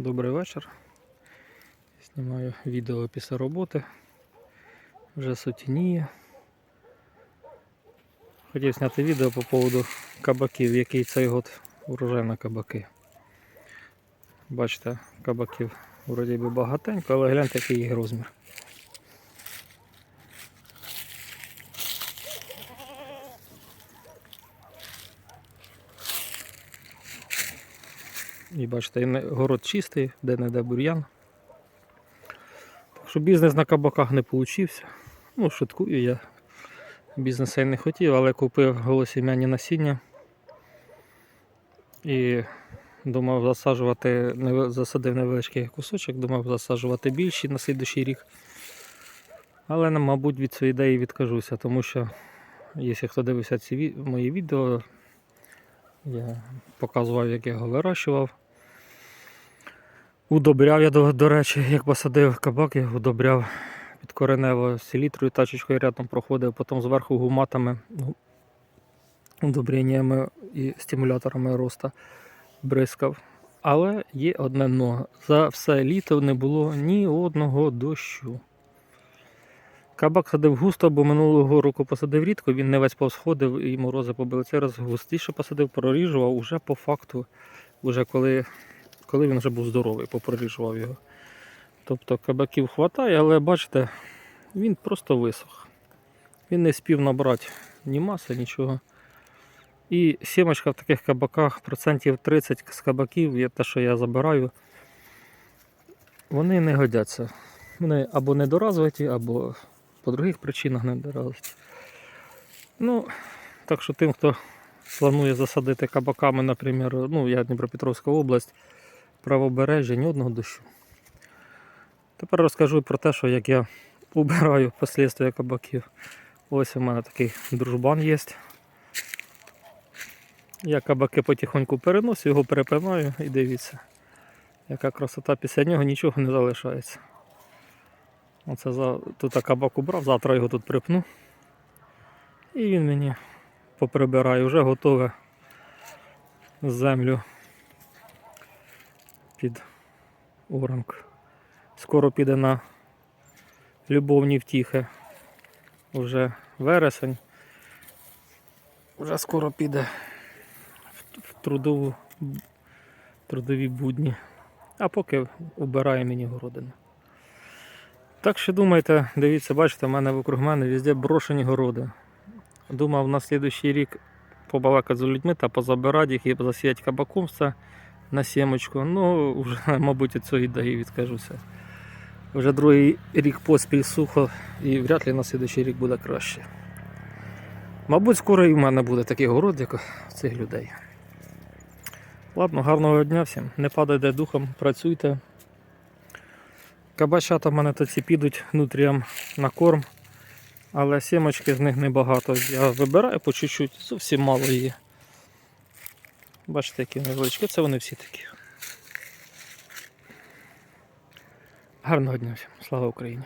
Добрий вечір. Знімаю відео після роботи. Вже сутініє. Хотів зняти відео по поводу кабаків, який цей год урожай на кабаки. Бачите, кабаків вроді би багатенько, але гляньте, який їх розмір. І бачите, город чистий, де-не-де бур'ян. Так що бізнес на кабаках не вийшов. Ну, шуткую я. Бізнес я не хотів, але купив голосім'яні насіння. І думав засаджувати, засадив невеличкий кусочок, думав засаджувати більші на слідуючий рік. Але, мабуть, від цієї ідеї відкажуся, тому що, якщо хто дивився ці мої відео, я показував, як я його вирощував. Удобряв я, до, до речі, як посадив кабак, я удобряв підкоренево селітрою, тачечкою рядом проходив, потім зверху гуматами, ну, удобреннями і стимуляторами росту бризкав. Але є одне но. За все літо не було ні одного дощу. Кабак садив густо, бо минулого року посадив рідко, він не весь повсходив і морози побили. Цей раз густіше посадив, проріжував уже по факту, уже коли, коли він вже був здоровий, попроріжував його. Тобто кабаків хватає, але бачите, він просто висох. Він не спів набрати ні маси, нічого. І сімочка в таких кабаках, процентів 30 з кабаків, є те, що я забираю, вони не годяться. Вони або недоразвиті, або по других причинах не недоразвиті. Ну, так що тим, хто планує засадити кабаками, наприклад, ну, я Дніпропетровська область, правобережжя, ні одного дощу. Тепер розкажу про те, що як я убираю послідствия кабаків. Ось у мене такий дружбан є. Я кабаки потихоньку переношу, його перепинаю і дивіться, яка красота після нього нічого не залишається. Оце за... тут кабак убрав, завтра його тут припну. І він мені поприбирає, вже готове землю під оранг. Скоро піде на любовні втіхи. Уже вересень. Вже скоро піде в- трудову, трудові будні. А поки убирає мені городину. Так що думайте, дивіться, бачите, в мене вокруг мене везде брошені городи. Думав на слідуючий рік побалакати з людьми та позабирати їх і засіяти кабаком все на сімочку. Ну, вже, мабуть, від цієї ідеї відкажуся. Вже другий рік поспіль сухо і вряд ли на слідуючий рік буде краще. Мабуть, скоро і в мене буде такий город, як у цих людей. Ладно, гарного дня всім. Не падайте духом, працюйте. Кабачата в мене тут ці підуть нутріям на корм, але сімочки з них небагато. Я вибираю по чуть-чуть, зовсім мало її. Бачите, які невеличкі, це вони всі такі. Гарного дня всім. Слава Україні!